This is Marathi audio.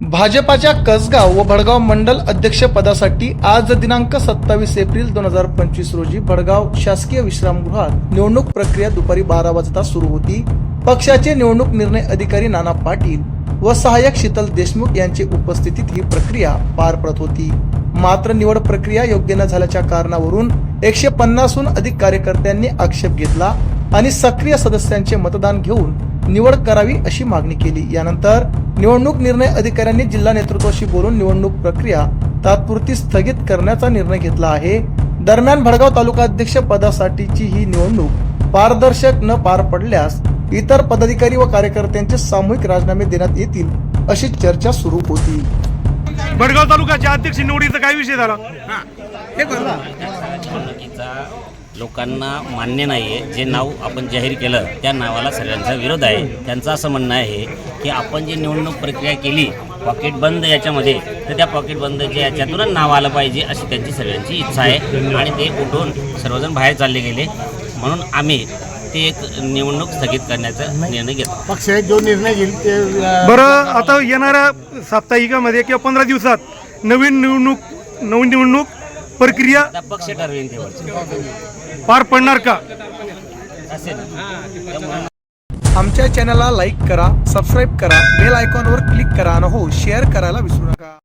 भाजपाच्या कसगाव व भडगाव मंडल अध्यक्षपदासाठी आज दिनांक सत्तावीस एप्रिल दोन हजार पंचवीस रोजी भडगाव शासकीय विश्रामगृहात निवडणूक प्रक्रिया दुपारी बारा वाजता सुरू होती. पक्षाचे निवडणूक निर्णय अधिकारी नाना पाटील व सहाय्यक शीतल देशमुख यांची उपस्थितीत ही प्रक्रिया पार पडत होती. मात्र निवड प्रक्रिया योग्य न झाल्याच्या कारणावरून एकशे पन्नासहून अधिक कार्यकर्त्यांनी आक्षेप घेतला आणि सक्रिय सदस्यांचे मतदान घेऊन निवड करावी अशी मागणी केली. यानंतर निवडणूक निर्णय अधिकाऱ्यांनी जिल्हा नेतृत्वाशी बोलून निवडणूक प्रक्रिया तात्पुरती स्थगित करण्याचा निर्णय घेतला आहे. दरम्यान भडगाव तालुका अध्यक्ष पदासाठीची ही निवडणूक पारदर्शक न पार पडल्यास इतर पदाधिकारी व कार्यकर्त्यांचे सामूहिक राजीनामे देण्यात येतील अशी चर्चा सुरू होती. भडगाव तालुक्याच्या अध्यक्ष निवडीचा काय विषय झाला? लोकांना मान्य नाही आहे जे नाव आपण जाहीर केलं त्या नावाला सगळ्यांचा विरोध आहे. त्यांचं असं म्हणणं आहे की आपण जी निवडणूक प्रक्रिया केली पॉकेट बंद याच्यामध्ये तर त्या पॉकेट बंदच्या याच्यातूनच नाव आलं पाहिजे अशी त्यांची सगळ्यांची इच्छा आहे. आणि ते उठून सर्वजण बाहेर चालले गेले. म्हणून आम्ही ते एक निवडणूक स्थगित करण्याचा निर्णय घेतला. पक्ष जो निर्णय घेईल ते बरं आता येणाऱ्या साप्ताहिकामध्ये किंवा पंधरा दिवसात नवीन निवडणूक नवीन निवडणूक प्रक्रिया पक्ष ठरवेल पार पडणार का? आमच्या चॅनलला लाईक करा सबस्क्राईब करा बेल आयकॉनवर क्लिक करा आणि हो शेअर करायला विसरू नका.